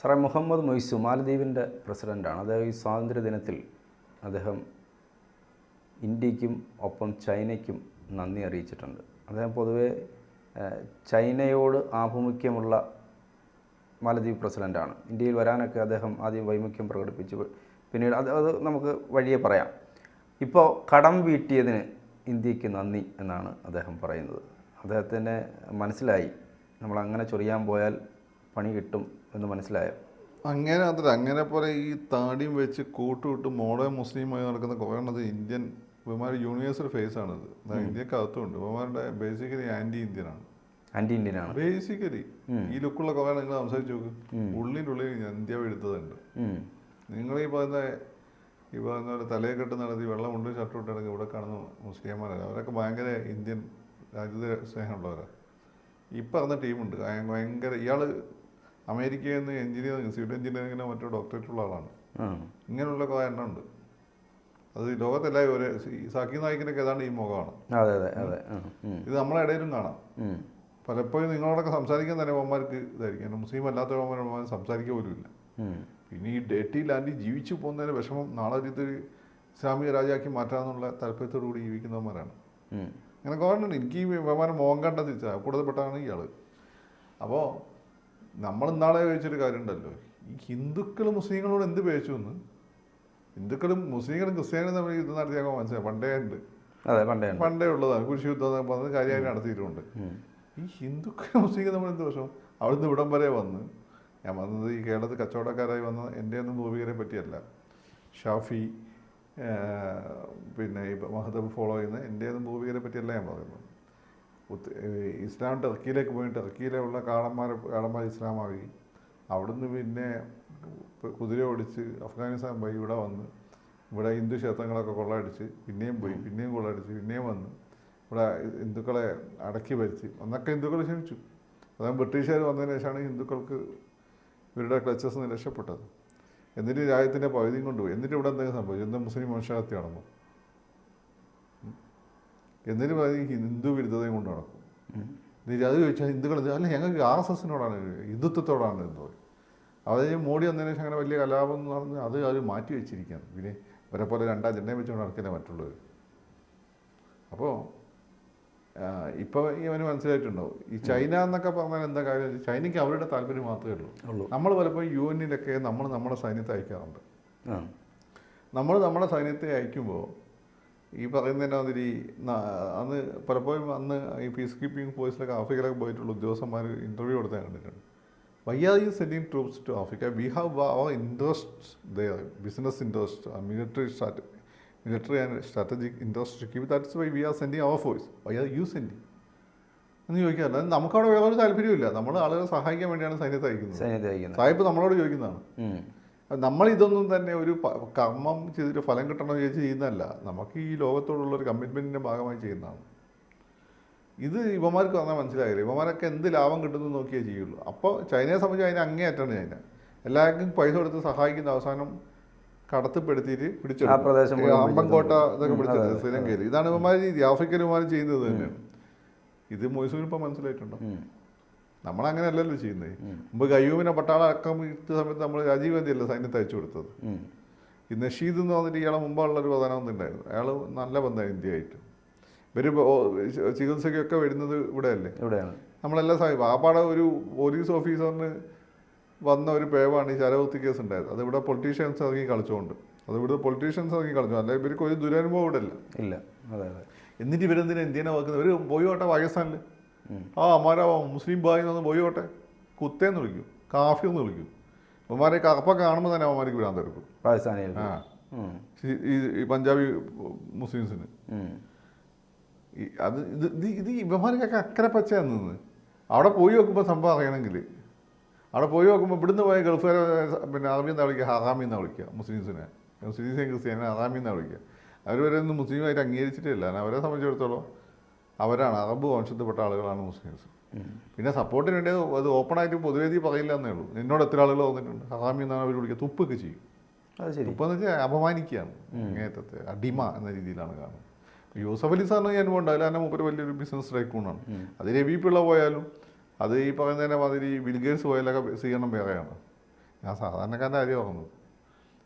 സാറേ മുഹമ്മദ് മൊയ്സു മാലദ്വീപിന്റെ പ്രസിഡന്റാണ് അദ്ദേഹം ഈ സ്വാതന്ത്ര്യദിനത്തിൽ അദ്ദേഹം ഇന്ത്യക്കും ഒപ്പം ചൈനയ്ക്കും നന്ദി അറിയിച്ചിട്ടുണ്ട്. അദ്ദേഹം പൊതുവെ ചൈനയോട് ആഭിമുഖ്യമുള്ള മാലദ്വീപ് പ്രസിഡന്റാണ് ഇന്ത്യയിൽ വരാനൊക്കെ അദ്ദേഹം ആദ്യം വൈമുഖ്യം പ്രകടിപ്പിച്ചു. പിന്നീട് അത് അത് നമുക്ക് വഴിയെ പറയാം. ഇപ്പോൾ കടം വീട്ടിയതിന് ഇന്ത്യയ്ക്ക് നന്ദി എന്നാണ് അദ്ദേഹം പറയുന്നത്. അദ്ദേഹത്തിന് മനസ്സിലായി. നമ്മൾ അങ്ങനെ ചൊറിയാൻ പോയാൽ പണി കിട്ടും എന്ന് മനസ്സിലായോ? അങ്ങനെ അതല്ല അങ്ങനെ പോലെ ഈ താടിയും വെച്ച് കൂട്ടുവിട്ട് മോഡേൺ മുസ്ലിമായി നടക്കുന്ന കുറേ എണ്ണത് ഇന്ത്യൻ ഇവന്മാർ യൂണിവേഴ്സൽ ഫേസ് ആണിത്. ഇന്ത്യക്കകത്തുണ്ട്. ഇവന്മാരുടെ ബേസിക്കലി ആന്റി ഇന്ത്യൻ ആണ്. ആന്റി ഇന്ത്യനാണ് ബേസിക്കലി ഈ ലുക്കുള്ള കുറേ നിങ്ങൾ സംസാരിച്ച് നോക്ക്. ഉള്ളിന്റെ ഉള്ളിൽ ഇന്ത്യ എടുത്തതുണ്ട്. നിങ്ങൾ ഈ പറയുന്ന ഈ പറയുന്ന പോലെ തലയെ കെട്ട് നടത്തി വെള്ളം കൊണ്ട് ഷർട്ട് ഇട്ടിടങ്ങി ഇവിടെ കാണുന്ന മുസ്ലിംമാരല്ല. അവരൊക്കെ ഭയങ്കര ഇന്ത്യൻ രാജ്യത്തെ സ്നേഹമുള്ളവരാണ് ഈ പറഞ്ഞ ടീമുണ്ട് ഭയ- ഭയങ്കര ഇയാൾ അമേരിക്കയിൽ നിന്ന് എഞ്ചിനീയറിംഗ് സിവിൽ എഞ്ചിനീയറിങ്ങിനോ മറ്റോ ഡോക്ടറേറ്റ് ഉള്ള ആളാണ് ഇങ്ങനെയുള്ള കുറേ എണ്ണം ഉണ്ട്. അത് ലോകത്തെല്ലാം ഒരു സാക്കി നായിക്കിനൊക്കെ ഏതാണ്ട് ഈ മുഖമാണ്. അതെ അതെ അതെ. ഇത് നമ്മളെ ഇടയിലും കാണാം. പലപ്പോഴും നിങ്ങളോടൊക്കെ സംസാരിക്കാൻ തന്നെ അവന്മാർക്ക് ഇതായിരിക്കും. മുസ്ലിം അല്ലാത്ത അല്ലാത്തവന്മാർ സംസാരിക്കുക പോലും ഇല്ല. പിന്നെ ഈ ഡേറ്റി ലാൻഡിൽ ജീവിച്ചു പോകുന്നതിന് വിഷമം നാളെ ഒരു ഇസ്ലാമിക രാജാക്കി മാറ്റാമെന്നുള്ള താല്പര്യത്തോടു കൂടി ജീവിക്കുന്നവന്മാരാണ്. അങ്ങനെ ഗവൺമെന്റ് എനിക്ക് ഈ വിമാനം മോഹം വെച്ചാൽ കൂടുതൽ കൂടുതൽപ്പെട്ടാണ് ഇയാൾ അപ്പോൾ നമ്മൾ ഇന്നാളെ ചോദിച്ചൊരു കാര്യമുണ്ടല്ലോ. ഈ ഹിന്ദുക്കൾ മുസ്ലിങ്ങളോട് എന്ത് പേച്ചു എന്ന്? ഹിന്ദുക്കളും മുസ്ലിങ്ങളും ക്രിസ്ത്യാനികളും തമ്മിൽ യുദ്ധം നടത്തിയാൽ മനസ്സിലായി. പണ്ടേ ഉണ്ട്. അതെ പണ്ടേ പണ്ടേ ഉള്ളതാണ്. കുരിശ് യുദ്ധം പറഞ്ഞത് കാര്യമായിട്ട് നടത്തിയിട്ടുണ്ട്. ഈ ഹിന്ദുക്കൾ മുസ്ലിങ്ങൾ തമ്മിൽ എന്ത് ദോഷം അവിടുന്ന് ഇവിടം വരെ വന്ന് ഞാൻ വന്നത് ഈ കേരളത്തിൽ കച്ചവടക്കാരായി വന്ന എന്റെ ഒന്നും പൂർവികരെ പറ്റിയല്ല. ഷാഫി പിന്നെ ഈ മഹദബ് ഫോളോ ചെയ്യുന്ന എന്റെ ഒന്നും ഭൂമികരെ പറ്റിയല്ല ഞാൻ പറയുന്നത് ഇസ്ലാം ടർക്കിയിലേക്ക് പോയി ടർക്കിയിലുള്ള കാളന്മാർ കാളന്മാർ ഇസ്ലാമാകി അവിടുന്ന് പിന്നെ കുതിര ഓടിച്ച് അഫ്ഗാനിസ്ഥാൻ പോയി ഇവിടെ വന്ന്. ഇവിടെ ഹിന്ദു ക്ഷേത്രങ്ങളൊക്കെ കൊള്ളയടിച്ച് പിന്നെയും പോയി പിന്നെയും കൊള്ളയടിച്ച് പിന്നെയും വന്ന്. ഇവിടെ ഹിന്ദുക്കളെ അടക്കി ഭരിച്ച്. അന്നൊക്കെ ഹിന്ദുക്കൾ ക്ഷമിച്ചു. അതായത് ബ്രിട്ടീഷുകാർ വന്നതിന് ശേഷമാണ് ഹിന്ദുക്കൾക്ക് ഇവരുടെ ക്ലച്ചസ് നിന്ന് രക്ഷപ്പെട്ടത് എന്നിട്ട് രാജ്യത്തിന്റെ പകുതിയും കൊണ്ടുപോയി. എന്നിട്ട് ഇവിടെ എന്തെങ്കിലും സംഭവിച്ചു? എന്താ മുസ്ലിം വംശഹത്യ നടന്നു. എന്നിട്ട് പറയും ഹിന്ദു വിരുദ്ധതയും കൊണ്ട് നടക്കും എന്നിട്ട് അത് ചോദിച്ചാൽ ഹിന്ദുക്കൾ? അല്ല ഞങ്ങൾക്ക് ആർ എസ് എസിനോടാണ് ഹിന്ദുത്വത്തോടാണ് എന്ന് പറയും അതായത് മോഡി വന്നതിന് ശേഷം അങ്ങനെ വലിയ കലാപം എന്ന് പറഞ്ഞ് അത് അവർ മാറ്റി വെച്ചിരിക്കുകയാണ്. പിന്നെ ഇവരെ പോലെ രണ്ടാം ജെണ്ടയും വെച്ചുകൊണ്ട് നടക്കില്ല മറ്റുള്ളവർ. അപ്പോൾ ഇപ്പോൾ ഇവന് മനസ്സിലായിട്ടുണ്ടോ? ഈ ചൈന എന്നൊക്കെ പറഞ്ഞാൽ എന്താ കാര്യം? ചൈനയ്ക്ക് അവരുടെ താല്പര്യം മാത്രമേ ഉള്ളൂ. ഉള്ളൂ. നമ്മൾ പലപ്പോഴും യു എന്നിലൊക്കെ നമ്മൾ നമ്മുടെ സൈന്യത്തെ അയക്കാറുണ്ട്. നമ്മൾ നമ്മുടെ സൈന്യത്തെ അയക്കുമ്പോൾ ഈ പറയുന്നതിന് മാതിരി ന- അന്ന് പലപ്പോഴും അന്ന് ഈ പീസ് കീപ്പിംഗ് ഫോഴ്സിലൊക്കെ ആഫ്രിക്കയിലൊക്കെ പോയിട്ടുള്ള ഉദ്യോഗസ്ഥന്മാർ ഇന്റർവ്യൂ കൊടുത്ത് കണ്ടിട്ടുണ്ട്. Why are you sending troops to Africa we have our interest the business interest military strata military and strategic interest keep that's why we are sending our force why are you sending എന്ന് ചോദിക്കാറില്ല നമുക്കവിടെ വേറൊരു താല്പര്യമില്ല നമ്മൾ ആളുകളെ സഹായിക്കാൻ വേണ്ടിയാണ് സൈന്യത്തെ അയക്കുന്നത്. സൈന്യത്തെ അയക്കുന്നത്. സാഹിബ് നമ്മളോട് ചോദിക്കുന്നതാണ്. നമ്മൾ ഇതൊന്നും തന്നെ ഒരു കർമ്മം ചെയ്തിട്ട് ഫലം കിട്ടണം എന്ന് വിചാരിച്ച് ചെയ്യുന്നതല്ല. നമുക്ക് ഈ ലോകത്തോടുള്ള ഒരു കമ്മിറ്റ്മെന്റിന്റെ ഭാഗമായി ചെയ്യുന്നതാണ്. ഇത് യുവമാർക്ക് വന്നാൽ മനസ്സിലായില്ല? യുവമാരൊക്കെ എന്ത് ലാഭം കിട്ടുന്നു നോക്കിയേ ചെയ്യുള്ളൂ. അപ്പോൾ ചൈനയെ സംബന്ധിച്ച് അതിനെ അങ്ങേയറ്റാണ് ചൈന. എല്ലാവർക്കും പൈസ കൊടുത്ത് സഹായിക്കുന്ന അവസാനം കടത്തിപ്പെടുത്തിയിട്ട് പിടിച്ചെടുക്കും. ഈ അമ്പൻകോട്ട ഇതൊക്കെ പിടിച്ചത് ശ്രീലങ്കയിൽ ഇതാണ് ഇവന്മാർ രീതി ആഫ്രിക്കൻ ഇവന്മാർ ചെയ്യുന്നത് തന്നെയാണ് ഇത് മൊയ്സൂരിന് ഇപ്പോൾ മനസ്സിലായിട്ടുണ്ടോ ഉം. നമ്മളങ്ങനെയല്ലല്ലോ ചെയ്യുന്നത് മുമ്പ് ഗയൂബിനെ പട്ടാള അക്കം ഇട്ട സമയത്ത് നമ്മൾ രാജീവ് ഗാന്ധി അല്ല സൈന്യത്തെ അയച്ചു കൊടുത്തത്? ഈ നഷീദ് എന്ന് പറഞ്ഞിട്ട് ഇയാളെ മുമ്പുള്ള ഒരു പ്രധാനമന്ത്രി ഉണ്ടായിരുന്നു അയാൾ നല്ല ബന്ധമാണ് ഇന്ത്യയായിട്ട്. ഇവർ ചികിത്സയ്ക്കൊക്കെ വരുന്നത് ഇവിടെയല്ലേ? ഇവിടെയാണ്. നമ്മളെല്ലാം സാഹിബ് ആപ്പാടെ പാടെ ഒരു പോലീസ് ഓഫീസറിന് വന്ന ഒരു പേവാണ് ഈ ശരവൃത്തി കേസ് ഉണ്ടായത് അത് ഇവിടെ പൊളിറ്റീഷ്യൻസ് ഇറങ്ങി കളിച്ചുകൊണ്ട് അത് ഇവിടെ പൊളിറ്റീഷ്യൻസ് ഇറങ്ങി കളിച്ചു. അല്ലെ ഇവർക്ക് ഒരു ദുരനുഭവം ഇവിടെ ഇല്ല. ഇല്ല അതെ അതെ. എന്നിട്ട് ഇവരെന്തിനാ ഇന്ത്യനെ വെക്കുന്നത് ഇവർ പോയോട്ടെ പാകിസ്ഥാനിൽ. ആ അമ്മാരാ മുസ്ലിം ബായി എന്നൊന്ന് പോയോട്ടെ? കുത്തേന്ന് വിളിക്കും. കാഫി എന്ന് വിളിക്കും. അമ്മമാരെ കപ്പ കാണുമ്പോൾ തന്നെ അമ്മമാർക്ക് വിടാൻ തരക്കും പാകിസ്ഥാനിൽ ആ. ഈ- പഞ്ചാബി മുസ്ലിംസിന്. അത് ഇത് ഇത് ഇവന്മാർക്കൊക്കെ അക്കരെ പച്ചയാണ് നിന്ന് അവിടെ പോയി നോക്കുമ്പോൾ സംഭവം അറിയണമെങ്കിൽ. അവിടെ പോയി നോക്കുമ്പോൾ ഇവിടുന്ന് പോയ ഗൾഫുകാരെ പിന്നെ അറബി എന്നാ വിളിക്കുക ഹറാമി എന്നാ വിളിക്കുക മുസ്ലിംസിനെ. മുസ്ലിംസിനെ ക്രിസ്ത്യാനെ ഹറാമി എന്നാ വിളിക്കുക. അവർ വരെ ഒന്നും മുസ്ലിമായിട്ട് അംഗീകരിച്ചിട്ടില്ല അവരെ സംബന്ധിച്ചിടത്തോളം അവരാണ് അറബ് വംശത്തിൽപ്പെട്ട ആളുകളാണ് മുസ്ലിംസ്. പിന്നെ സപ്പോർട്ടിന് വേണ്ടി അത് ഓപ്പണായിട്ട് പൊതുവേദി പറയില്ല എന്നേ ഉള്ളൂ. എന്നോട് എത്ര ആളുകൾ വന്നിട്ടുണ്ട്? ഹറാമി എന്നാണ് അവർ വിളിക്കുക. തുപ്പൊക്കെ ചെയ്യും. തുപ്പെന്ന് വെച്ചാൽ അപമാനിക്കുകയാണ്. അങ്ങേറ്റത്തെ അടിമ എന്ന രീതിയിലാണ് കാണുന്നത്. യൂസഫ് അലി സാറിന് ഞാൻ ഉണ്ടാവില്ല കാരണം മൂപ്പര് വലിയൊരു ബിസിനസ് ടൈക്കൂണാണ് അത് രവി പിള്ള പോയാലും അത് ഈ പറയുന്നതിനെ മാതിരി ബിൽഗേറ്റ്സ് പോയാലൊക്കെ സ്വീകരണം വേറെയാണ്. ഞാൻ സാധാരണക്കാരന്റെ കാര്യം ഓർക്കുന്നത്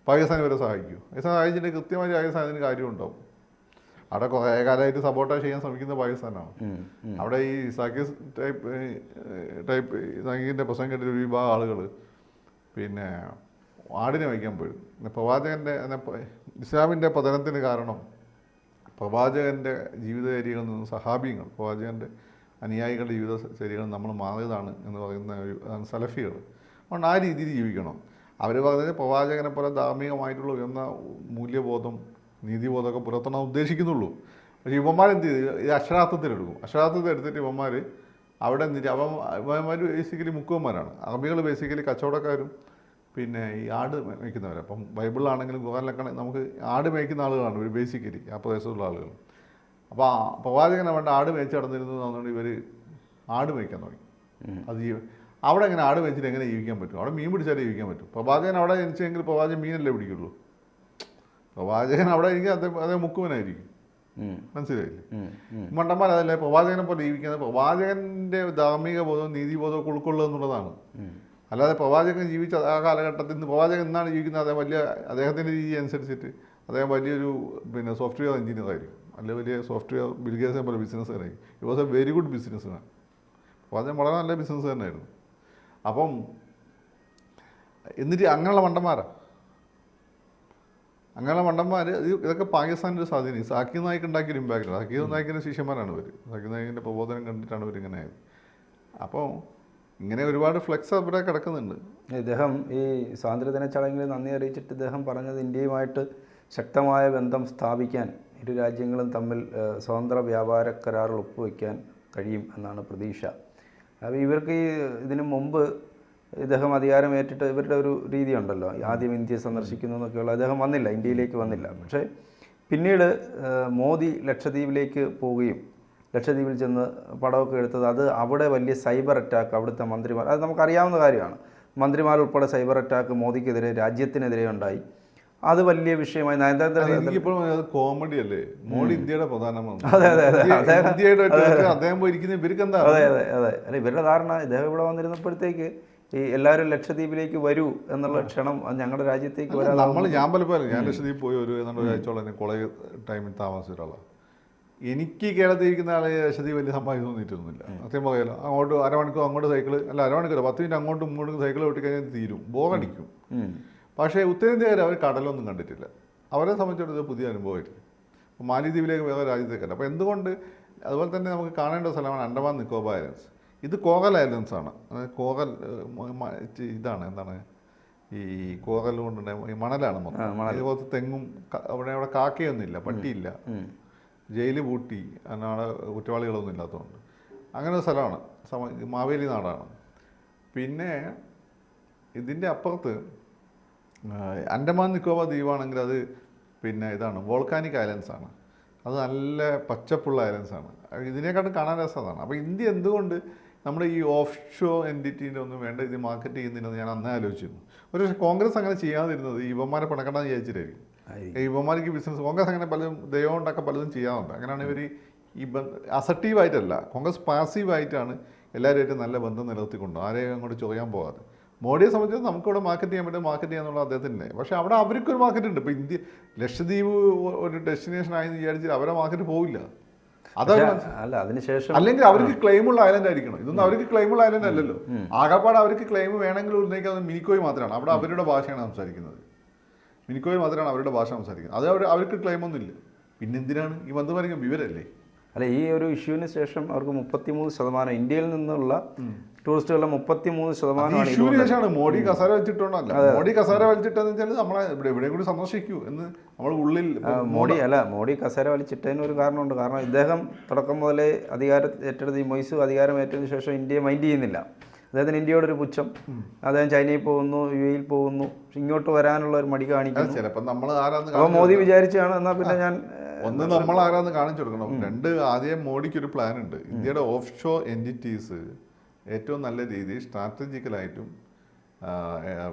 പാകിസ്ഥാൻ വരെ സഹായിക്കൂ. പാകിസ്ഥാൻ സഹായിച്ചിട്ട് കൃത്യമായി പാകിസ്ഥാനത്തിന് കാര്യമുണ്ടാവും. അവിടെ കുറേ കാലമായിട്ട് സപ്പോർട്ട് ചെയ്യാൻ ശ്രമിക്കുന്ന പാകിസ്ഥാനാണ്. അവിടെ ഈ സാക്കിസ് ടൈപ്പ് ടൈപ്പ് സംഗീതിന്റെ പ്രശ്നം കേട്ടിട്ട് ഒരു വിഭാഗം ആളുകൾ പിന്നെ ആടിനെ വയ്ക്കാൻ പോയി. പ്രവാചകന്റെ പ്രവാചകന്റെ ഇസ്ലാമിന്റെ പതനത്തിന് കാരണം പ്രവാചകന്റെ ജീവിതചര്യകളിൽ നിന്ന് സഹാബിയങ്ങൾ പ്രവാചകന്റെ അനുയായികളുടെ ജീവിതചര്യകൾ നമ്മൾ മാറിയതാണ് എന്ന് പറയുന്ന ഒരു സലഫികൾ. അതുകൊണ്ട് ആ രീതിയിൽ ജീവിക്കണം. അവർ പറഞ്ഞത് പ്രവാചകനെ പോലെ ധാർമ്മികമായിട്ടുള്ള ഉയർന്ന മൂല്യബോധം നീതിബോധമൊക്കെ പുലർത്തണം ഉദ്ദേശിക്കുന്നുള്ളൂ. പക്ഷേ ഇവന്മാരെന്ത് ചെയ്തു? ഇത് അക്ഷരാർത്ഥത്തിലെടുക്കും അക്ഷരാർത്ഥത്തിൽ എടുത്തിട്ട് ഇവന്മാർ അവിടെ നിന്നിട്ട് അവ ഇവന്മാർ ബേസിക്കലി മുക്കുവന്മാരാണ്. അറബികൾ ബേസിക്കലി കച്ചവടക്കാരും പിന്നെ ഈ ആട് മേയ്ക്കുന്നവർ അപ്പം ബൈബിളിലാണെങ്കിലും ഖുറാനിലൊക്കെ നമുക്ക് ആട് മേയ്ക്കുന്ന ആളുകളാണ് ഇവർ ബേസിക്കലി ആ പ്രദേശത്തുള്ള ആളുകൾ. അപ്പോൾ ആ പ്രവാചകനെ വേണ്ട ആട് മേയ്ച്ച് നടന്നിരുന്നു എന്നുകൊണ്ട് ഇവർ ആട് മേയ്ക്കാൻ തുടങ്ങി. അത് അവിടെ എങ്ങനെ ആട് മേയ്ച്ചിട്ട് എങ്ങനെ ജീവിക്കാൻ പറ്റും? അവിടെ മീൻ പിടിച്ചാലേ ജീവിക്കാൻ പറ്റും. പ്രവാചകൻ അവിടെ ജനിച്ചെങ്കിൽ പ്രവാചകൻ മീനല്ലേ പിടിക്കുള്ളൂ? പ്രവാചകൻ അവിടെ എനിക്ക് അതേ അതേ മുക്കുവനായിരിക്കും. മനസ്സിലായില്ലേ. മണ്ടന്മാർ അതല്ലേ പ്രവാചകനെ പോലെ ജീവിക്കുന്നത്. പ്രവാചകന്റെ ധാർമ്മിക ബോധവും നീതിബോധവും ഉൾക്കൊള്ളുക എന്നുള്ളതാണ്. അല്ലാതെ പ്രവാചകൻ ജീവിച്ച ആ കാലഘട്ടത്തിൽ നിന്ന് പ്രവാചകൻ എന്നാണ് ജീവിക്കുന്നത് അദ്ദേഹം വലിയ അദ്ദേഹത്തിന്റെ രീതി അനുസരിച്ചിട്ട് അദ്ദേഹം വലിയൊരു പിന്നെ സോഫ്റ്റ്വെയർ എഞ്ചിനീയർ ആയിരിക്കും. അല്ലെങ്കിൽ വലിയ സോഫ്റ്റ്വെയർ ബിൽഗേസിനെ പോലെ ബിസിനസ്സുകാരായി it was a very good businessman പ്രവാചകൻ വളരെ നല്ല ബിസിനസ് തന്നെയായിരുന്നു അപ്പം എന്നിട്ട് അങ്ങനെയുള്ള മണ്ടന്മാരാ? അങ്ങനെയുള്ള മണ്ടന്മാർ ഇത് ഇതൊക്കെ പാകിസ്ഥാന്റെ ഒരു സ്വാധീനം. ഈ സാക്കിർ നായിക്ക് ഉണ്ടാക്കിയൊരു ഇമ്പാക്റ്റ് സാക്കി നായിക്കിന്റെ ശിഷ്യന്മാരാണ് ഇവർ സാക്കി നായിക്കിന്റെ പ്രബോധനം കണ്ടിട്ടാണ് ഇവർ ഇങ്ങനെ ആയത്. അപ്പോൾ ഇങ്ങനെ ഒരുപാട് ഫ്ലെക്സ് അവിടെ കിടക്കുന്നുണ്ട്. ഇദ്ദേഹം ഈ സ്വാതന്ത്ര്യദിന ചടങ്ങിൽ നന്ദി അറിയിച്ചിട്ട് ഇദ്ദേഹം പറഞ്ഞത് ഇന്ത്യയുമായിട്ട് ശക്തമായ ബന്ധം സ്ഥാപിക്കാൻ ഇരു രാജ്യങ്ങളും തമ്മിൽ സ്വതന്ത്ര വ്യാപാര കരാറുകൾ ഒപ്പുവെക്കാൻ കഴിയും എന്നാണ് പ്രതീക്ഷ. അപ്പോൾ ഇവർക്ക് ഈ ഇതിനു മുമ്പ് ഇദ്ദേഹം അധികാരം ഏറ്റിട്ട് ഇവരുടെ ഒരു രീതിയുണ്ടല്ലോ. ആദ്യം ഇന്ത്യയെ സന്ദർശിക്കുന്നു എന്നൊക്കെയുള്ള അദ്ദേഹം വന്നില്ല ഇന്ത്യയിലേക്ക് വന്നില്ല. പക്ഷേ പിന്നീട് മോദി ലക്ഷദ്വീപിലേക്ക് പോവുകയും ലക്ഷദ്വീപിൽ ചെന്ന് പടമൊക്കെ എടുത്തത് അത് അവിടെ വലിയ സൈബർ അറ്റാക്ക് അവിടുത്തെ മന്ത്രിമാർ അത് നമുക്കറിയാവുന്ന കാര്യമാണ്. മന്ത്രിമാർ ഉൾപ്പെടെ സൈബർ അറ്റാക്ക് മോദിക്കെതിരെ രാജ്യത്തിനെതിരെ ഉണ്ടായി. അത് വലിയ വിഷയമായി നയതന്ത്ര കോമഡി അല്ലേ? മോഡി ഇന്ത്യയുടെ പ്രധാനമന്ത്രി. അതെ, അതെ, അതെ. അദ്ദേഹം- ഇവർക്ക് എന്താ? അതെ അതെ അതെ. അല്ല ഇവരുടെ ധാരണ ഇദ്ദേഹം ഇവിടെ വന്നിരുന്നപ്പോഴത്തേക്ക് ഈ എല്ലാവരും ലക്ഷദ്വീപിലേക്ക് വരൂ എന്നുള്ള ക്ഷണം ഞങ്ങളുടെ രാജ്യത്തേക്ക് വരാൻ നമ്മൾ ഞാൻ പലപ്പോഴും ഞാൻ ലക്ഷദ്വീപ് പോയി ഒരു ഏതാണ്ട് ഒരാഴ്ചയോളം കോളേജ് ടൈമിൽ താമസിച്ച ഒരാളാണ് എനിക്ക് കേരളത്തിൽ ഇരിക്കുന്ന ആളെ ലക്ഷദ്വീപ് വലിയ സമ്പാദിച്ചു തോന്നിയിട്ടൊന്നുമില്ല. സത്യം പറയാലോ അങ്ങോട്ട് അരമണിക്കൂർ അങ്ങോട്ട് സൈക്കിൾ അല്ല അരമണിക്കൂർ പത്ത് മിനിറ്റ് അങ്ങോട്ടും ഇങ്ങോട്ടും സൈക്കിൾ ഓട്ടിക്കഴിഞ്ഞാൽ തീരും ബോറടിക്കും. പക്ഷേ ഉത്തരേന്ത്യക്കാർ അവർ കടലൊന്നും കണ്ടിട്ടില്ല. അവരെ സംബന്ധിച്ചിടത്തോളം പുതിയ അനുഭവമായിരുന്നു അപ്പോൾ മാലിദ്വീപിലേക്ക് വേറെ രാജ്യത്തേക്കല്ല. അപ്പോൾ എന്തുകൊണ്ട് അതുപോലെ തന്നെ നമുക്ക് കാണേണ്ട സ്ഥലമാണ് അണ്ടമാൻ നിക്കോബാർ ഐലൻഡ്സ്. ഇത് കോകൽ ഐലൻസ് ആണ്. അതായത് ചി- ഇതാണ് എന്താണ് ഈ കോകൽ കൊണ്ട് ഈ മണലാണ് മൊത്തം. ഇതുപോലത്തെ തെങ്ങും അവിടെ അവിടെ കാക്കയൊന്നുമില്ല പട്ടിയില്ല. ജയിൽ പൂട്ടി അതിനാണ് കുറ്റവാളികളൊന്നും ഇല്ലാത്തതുകൊണ്ട്. അങ്ങനെ ഒരു സ്ഥലമാണ് സമ മാവേലി നാടാണ്. പിന്നെ ഇതിന്റെ അപ്പുറത്ത് അൻഡമാൻ നിക്കോബാർ ദ്വീപാണെങ്കിൽ അത് പിന്നെ ഇതാണ് വോൾക്കാനിക് ഐലൻഡ്സ് ആണ്. അത് നല്ല പച്ചപ്പുള്ള ഐലൻഡ്സ് ആണ്. ഇതിനെക്കാട്ടും കാണാൻ രസമാണ്. അപ്പോൾ ഇന്ത്യ എന്തുകൊണ്ട് നമ്മുടെ ഈ ഓഫ് ഷോ എന്റിറ്റീന്റെ ഒന്നും വേണ്ട ഇത് മാർക്കറ്റ് ചെയ്യുന്നില്ലെന്ന് ഞാൻ അന്നേ ആലോചിച്ചിരുന്നു. ഒരു പക്ഷേ കോൺഗ്രസ് അങ്ങനെ ചെയ്യാതിരുന്നത് ഈ ഇവന്മാരെ പണക്കണ്ടെന്ന് വിചാരിച്ചിട്ടായിരിക്കും. ഇവന്മാർക്ക് ബിസിനസ് കോൺഗ്രസ് അങ്ങനെ പലതും ദൈവം കൊണ്ടൊക്കെ പലതും ചെയ്യാറുണ്ട്. അങ്ങനെയാണ് ഇവർ ഈ അസർട്ടീവായിട്ടല്ല കോൺഗ്രസ് പാസീവായിട്ടാണ് എല്ലാവരുമായിട്ട് നല്ല ബന്ധം നിലനിർത്തിക്കൊണ്ട് ആരെയും അങ്ങോട്ട് ചൊറിയാൻ പോകാതെ. മോഡിയെ സംബന്ധിച്ച് നമുക്കിവിടെ മാർക്കറ്റ് ചെയ്യാൻ പറ്റും മാർക്കറ്റ് ചെയ്യാന്നുള്ള അദ്ദേഹത്തിന്റെ പക്ഷേ അവിടെ അവർക്കൊരു മാർക്കറ്റ് ഉണ്ട്. ഇപ്പോൾ ഇന്ത്യ ലക്ഷദ്വീപ് ഒരു ഡെസ്റ്റിനേഷൻ ആയെന്ന് വിചാരിച്ചിട്ട് അവരെ മാർക്കറ്റ് പോവില്ല. അതാണ് അല്ല അതിനുശേഷം അല്ലെങ്കിൽ അവർക്ക് ക്ലെയിമുള്ള ഐലൻഡ് ആയിരിക്കണം. ഇതൊന്നും അവർക്ക് ക്ലെയിമുള്ള ഐലൻഡ് അല്ലല്ലോ. ആകപ്പാട് അവർക്ക് ക്ലെയിം വേണമെങ്കിൽ ഉന്നയിക്കുന്നത് മിനിക്കോയ് മാത്രമാണ്. അവിടെ അവരുടെ ഭാഷയാണ് സംസാരിക്കുന്നത്. മിനിക്കോയ് മാത്രമാണ് അവരുടെ ഭാഷ സംസാരിക്കുന്നത്. അത് അവർ അവർക്ക് ക്ലെയിം പിന്നെന്തിനാണ്? ഈ ബന്ധം പറയുന്നത് വിവരല്ലേ? അല്ല ഈ ഒരു ഇഷ്യൂവിന് ശേഷം അവർക്ക് മുപ്പത്തിമൂന്ന് ശതമാനം ഇന്ത്യയിൽ നിന്നുള്ള ടൂറിസ്റ്റുകളുടെ മുപ്പത്തിമൂന്ന് ശതമാനമാണ് ശേഷമാണ് മോഡി കസാര വെച്ചിട്ടുണ്ടല്ല മോഡി കസാര വലിച്ചിട്ടെന്ന് വെച്ചാൽ നമ്മളെ ഇവിടെ എവിടെ കൂടി സന്ദർശിക്കൂ എന്ന് നമ്മൾ ഉള്ളിൽ മോഡി അല്ല മോഡി കസാര വലിച്ചിട്ടതിന് ഒരു കാരണമുണ്ട്. കാരണം ഇദ്ദേഹം തുടക്കം മുതലേ അധികാരം ഏറ്റെടുത്ത് ഈ മൈസൂർ അധികാരം ഏറ്റതിന് ശേഷം ഇന്ത്യയെ മൈൻഡ് ചെയ്യുന്നില്ല. അദ്ദേഹത്തിന് ഇന്ത്യയോടൊരു പുച്ഛം. അദ്ദേഹം ചൈനയിൽ പോകുന്നു യു എയിൽ പോകുന്നു ഇങ്ങോട്ട് വരാനുള്ള ഒരു മടി കാണിക്കുന്നു. അപ്പോൾ മോദി വിചാരിച്ചാണ് എന്നാൽ പിന്നെ ഞാൻ ഒന്ന് നമ്മൾ ആരാന്ന് കാണിച്ചു കൊടുക്കണം. രണ്ട് ആദ്യം മോഡിക്ക് ഒരു പ്ലാൻ ഉണ്ട് ഇന്ത്യയുടെ ഓഫ് ഷോ എന്റിറ്റീസ് ഏറ്റവും നല്ല രീതിയിൽ സ്ട്രാറ്റജിക്കലായിട്ടും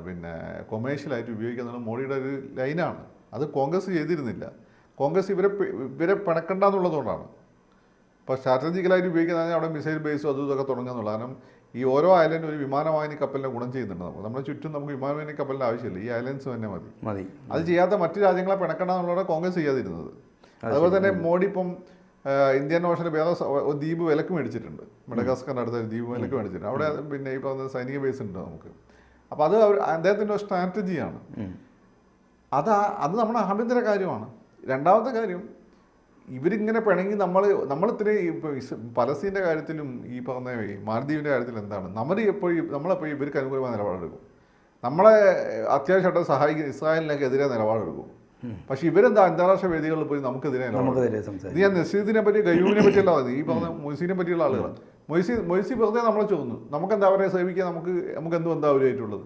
പിന്നെ കൊമേഴ്ഷ്യലായിട്ട് ഉപയോഗിക്കുന്നത് മോഡിയുടെ ഒരു ലൈനാണ്. അത് കോൺഗ്രസ് ചെയ്തിരുന്നില്ല. കോൺഗ്രസ് ഇവരെ ഇവരെ പിണക്കണ്ട എന്നുള്ളതുകൊണ്ടാണ് ഇപ്പോൾ സ്ട്രാറ്റജിക്കലായിട്ട് ഉപയോഗിക്കുന്നത് അവിടെ മിസൈൽ ബേസും അതും ഇതൊക്കെ തുടങ്ങുക എന്നുള്ളത് കാരണം ഈ ഓരോ ഐലൻഡ് ഒരു വിമാനവാഹിനി കപ്പലിനെ ഗുണം ചെയ്യുന്നുണ്ട്. നമുക്ക് നമ്മുടെ ചുറ്റും നമുക്ക് വിമാനവാഹിനി കപ്പലിന്റെ ആവശ്യമില്ല. ഈ ഐലൻഡ്സ് തന്നെ മതി. മതി. അത് ചെയ്യാത്ത മറ്റു രാജ്യങ്ങളെ പിണക്കണ്ട എന്നുള്ളതാണ് കോൺഗ്രസ് ചെയ്യാതിരുന്നത്. അതുപോലെ തന്നെ മോഡി ഇപ്പം ഇന്ത്യൻ ഓഷനിൽ വേറെ ദ്വീപ് വിലക്ക് മേടിച്ചിട്ടുണ്ട്. മെഡഗാസ്കറിന്റെ അടുത്ത് ദ്വീപ് വിലക്ക് മേടിച്ചിട്ടുണ്ട്. അവിടെ പിന്നെ ഈ പറഞ്ഞ സൈനിക ബേസ് ഉണ്ട് നമുക്ക്? അപ്പോൾ അത് അവർ അദ്ദേഹത്തിന്റെ ഒരു സ്ട്രാറ്റജിയാണ്. അത് അത് നമ്മുടെ ആഭ്യന്തര കാര്യമാണ്. രണ്ടാമത്തെ കാര്യം ഇവരിങ്ങനെ പിണങ്ങി നമ്മൾ നമ്മളിത്ര ഇത്തിരി ഇപ്പോൾ പലസ്തീന്റെ കാര്യത്തിലും ഈ പറഞ്ഞ മാലദ്വീപിന്റെ കാര്യത്തിലും എന്താണ്? നമ്മൾ എപ്പോഴും നമ്മളെപ്പോഴും ഇവർക്ക് അനുകൂലമായ നിലപാടെടുക്കും. നമ്മളെ അത്യാവശ്യമായിട്ട് സഹായിക്കുന്ന ഇസ്രായേലിനൊക്കെ എതിരെ നിലപാടെടുക്കും. പക്ഷെ ഇവരെന്താ അന്താരാഷ്ട്ര വേദികളിൽ പോയി നമുക്കെതിരെ ഇത് ഞാൻ നസീദിനെ പറ്റി ഗയൂവിനെ പറ്റിയല്ല മതി. ഈ പറഞ്ഞ മൊയ്സീനെ പറ്റിയുള്ള ആളുകളാണ് മൊയ്സി മൊയ്സി വെറുതെ നമ്മളെ ചോദിച്ചു നമുക്ക് എന്താ അവരെ സേവിക്കാൻ നമുക്ക് നമുക്ക് എന്ത് ബന്ധം അവരുമായിട്ടുള്ളത്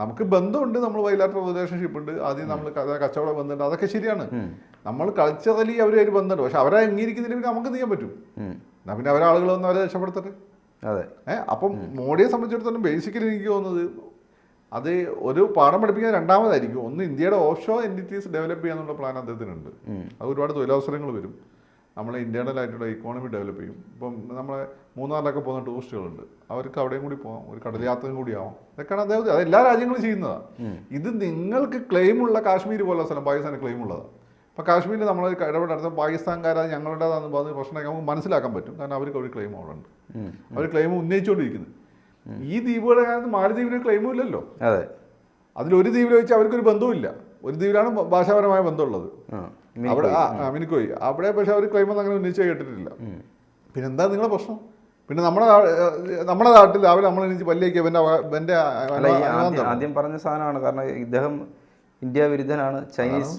നമുക്ക് ബന്ധമുണ്ട് നമ്മൾ ബൈലാറ്ററൽ റിലേഷൻഷിപ്പ് ഉണ്ട്. ആദ്യം നമ്മൾ കച്ചവടം ബന്ധമുണ്ട് അതൊക്കെ ശരിയാണ്. നമ്മൾ കൾച്ചറലി അവരുമായിട്ട് ബന്ധമുണ്ട്. പക്ഷെ അവരെ അംഗീകരിക്കുന്നതിന് പിന്നെ നമുക്ക് ചെയ്യാൻ പറ്റും. എന്നാ പിന്നെ അവരാളുകൾ ആളുകൾ വന്ന് അവരെ രക്ഷപ്പെടുത്തട്ടെ? അതെ. ഏഹ് അപ്പം മോഡിയെ സംബന്ധിച്ചിടത്തോളം ബേസിക്കലി എനിക്ക് തോന്നുന്നത് അത് ഒരു പാഠം പഠിപ്പിക്കുന്ന രണ്ടാമതായിരിക്കും. ഒന്ന് ഇന്ത്യയുടെ ഓഫ്ഷോ എന്റിറ്റീസ് ഡെവലപ്പ് ചെയ്യാന്നുള്ള പ്ലാൻ അദ്ദേഹത്തിനുണ്ട്. അത് ഒരുപാട് തൊഴിലവസരങ്ങൾ വരും. നമ്മളെ ഇന്റേണൽ ആയിട്ടുള്ള ഇക്കോണമി ഡെവലപ്പ് ചെയ്യും. ഇപ്പം നമ്മളെ മൂന്നാറിലൊക്കെ പോകുന്ന ടൂറിസ്റ്റുകളുണ്ട് അവർക്ക് അവിടെയും കൂടി പോകാം ഒരു കടൽ യാത്രയും കൂടി ആവാം. ഇതൊക്കെയാണ് അദ്ദേഹം അത് എല്ലാ രാജ്യങ്ങളും ചെയ്യുന്നതാണ് ഇത് നിങ്ങൾക്ക് ക്ലെയിമുള്ള കാശ്മീർ പോലുള്ള സ്ഥലം പാകിസ്ഥാന് ക്ലെയിം ഉള്ളതാണ് അപ്പോൾ കാശ്മീരിൽ നമ്മൾ ഇടപെടുത്ത പാകിസ്ഥാൻകാരത് ഞങ്ങളുടേതാണെന്ന് പറഞ്ഞ് പ്രശ്നമൊക്കെ നമുക്ക് മനസ്സിലാക്കാൻ പറ്റും. കാരണം അവർക്ക് ഒരു ക്ലെയിം അവിടെ ഉണ്ട്. അവർ ക്ലെയിം ഉന്നയിച്ചുകൊണ്ടിരിക്കുന്നത് ഈ ദ്വീപുകളുടെ കാര്യത്തിൽ മാലദ്വീപിന് ക്ലെയിമും ഇല്ലല്ലോ. അതെ. അതിലൊരു ദ്വീപിൽ വെച്ച് അവർക്കൊരു ബന്ധവുമില്ല ഒരു ദ്വീപിലാണ് ഭാഷാപരമായ ബന്ധമുള്ളത്. അവിടെ ആ മിനിക്കോയി അവിടെ പക്ഷെ അവർ ക്ലെയിം ഒന്നും അങ്ങനെ ഉന്നയിച്ച് കേട്ടിട്ടില്ല. പിന്നെ എന്താ നിങ്ങളുടെ പ്രശ്നം? പിന്നെ നമ്മുടെ നമ്മുടെ നാട്ടിൽ രാവിലെ നമ്മൾ എനിക്ക് പല്ലേക്ക് ഈ അനുവാദം ആദ്യം പറഞ്ഞ സാധനമാണ്. കാരണം ഇദ്ദേഹം ഇന്ത്യ വിരുദ്ധനാണ്. ചൈനീസ്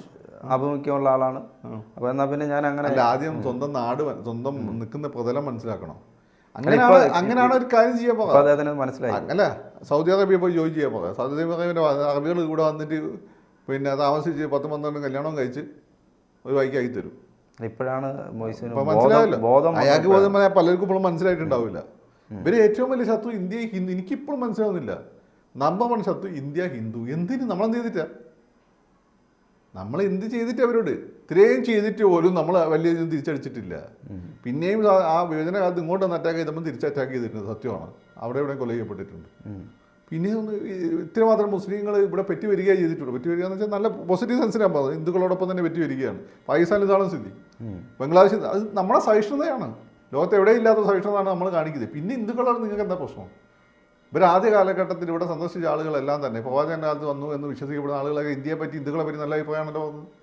ആഭിമുഖ്യമുള്ള ആളാണ്. അപ്പോൾ എന്നാ പിന്നെ ഞാൻ അങ്ങനെ ആദ്യം സ്വന്തം നാട് സ്വന്തം നിൽക്കുന്ന പ്രതലം മനസ്സിലാക്കണം. അങ്ങനെയാണ് അങ്ങനെയാണ് ഒരു കാര്യം ചെയ്യാൻ പോകാം. അദ്ദേഹത്തിന് മനസ്സിലായി. അല്ല സൗദി അറേബ്യ പോയി ജോയിൻ ചെയ്യാൻ പോകാം. സൗദി അറേബ്യന്റെ അറബികൾ ഇവിടെ വന്നിട്ട് പിന്നെ താമസിച്ച് പത്ത് പന്ത്രണ്ട് കല്യാണം കഴിച്ച് ഒരു വൈക്കാക്കി തരും. ഇപ്പോഴാണ് മനസ്സിലായല്ലോ. അയാൾക്ക്. ബോധം പലർക്കും ഇപ്പോഴും മനസ്സിലായിട്ടുണ്ടാവില്ല. ഇവർ ഏറ്റവും വലിയ ശത്രു ഇന്ത്യ ഹിന്ദു എനിക്കിപ്പോഴും മനസ്സിലാവുന്നില്ല. നമ്പർ വൺ ശത്രു ഇന്ത്യ ഹിന്ദു. എന്തിന് നമ്മളെന്ത് ചെയ്തിട്ടാ? നമ്മൾ എന്ത് ചെയ്തിട്ട് അവരോട്? ഇത്രയും ചെയ്തിട്ട് പോലും നമ്മൾ വലിയ ഇതും തിരിച്ചടിച്ചിട്ടില്ല. പിന്നെയും ആ- വിഭജന കാലത്ത് ഇങ്ങോട്ട് വന്ന് അറ്റാക്ക് ചെയ്തപ്പോൾ തിരിച്ച് അറ്റാക്ക് ചെയ്തിട്ടുണ്ട് സത്യമാണ്. അവിടെ ഇവിടെ കൊല ചെയ്യപ്പെട്ടിട്ടുണ്ട്. പിന്നെ ഒന്ന് ഇത്ര മാത്രം മുസ്ലിങ്ങൾ ഇവിടെ പെറ്റി വരികയാണ് ചെയ്തിട്ടുള്ളൂ. പെറ്റി വരിക എന്ന് വെച്ചാൽ നല്ല പോസിറ്റീവ് സെൻസിലാണ് പറഞ്ഞത്. ഹിന്ദുക്കളോടൊപ്പം തന്നെ പെറ്റി വരികയാണ്. പാകിസ്ഥാനിൽ ഇതാണ് സ്ഥിതി. ബംഗ്ലാദേശ് അത് നമ്മുടെ സഹിഷ്ണുതയാണ്. ലോകത്ത് എവിടെയും ഇല്ലാത്ത സഹിഷ്ണുതയാണ് നമ്മൾ കാണിക്കുന്നത്. പിന്നെ ഹിന്ദുക്കളാണ് നിങ്ങൾക്ക് എന്താ പ്രശ്നം? ഇവർ ആദ്യ കാലഘട്ടത്തിൽ ഇവിടെ സന്ദർശിച്ച ആളുകളെല്ലാം തന്നെ പ്രവാചകന്റെ കാലത്ത് വന്നു എന്ന് വിശ്വസിക്കപ്പെടുന്ന ആളുകളൊക്കെ ഇന്ത്യയെ പറ്റി ഹിന്ദുക്കളെ പറ്റി നല്ല അഭിപ്രായമാണല്ലോ വന്നത്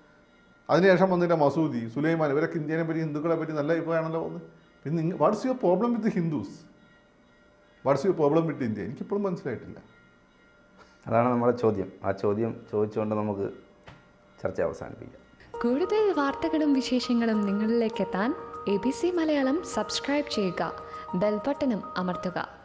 അതിനുശേഷം വന്നിട്ട് മസൂദി സുലൈമാൻ ഇവരൊക്കെ ഇന്ത്യനെ പറ്റി ഹിന്ദുക്കളെ പറ്റി നല്ല അഭിപ്രായമാണല്ലോ വന്ന്. പിന്നെ നിങ്ങൾ what's your problem with Hindus what's your problem with India എനിക്കിപ്പോഴും മനസ്സിലായിട്ടില്ല. അതാണ് നമ്മുടെ ചോദ്യം. ആ ചോദ്യം ചോദിച്ചുകൊണ്ട് നമുക്ക് ചർച്ച അവസാനിപ്പിക്കാം. കൂടുതൽ വാർത്തകളും വിശേഷങ്ങളും നിങ്ങളിലേക്ക് എത്താൻ A B C Malayalam subscribe ചെയ്യുക. ബെൽബട്ടനും അമർത്തുക.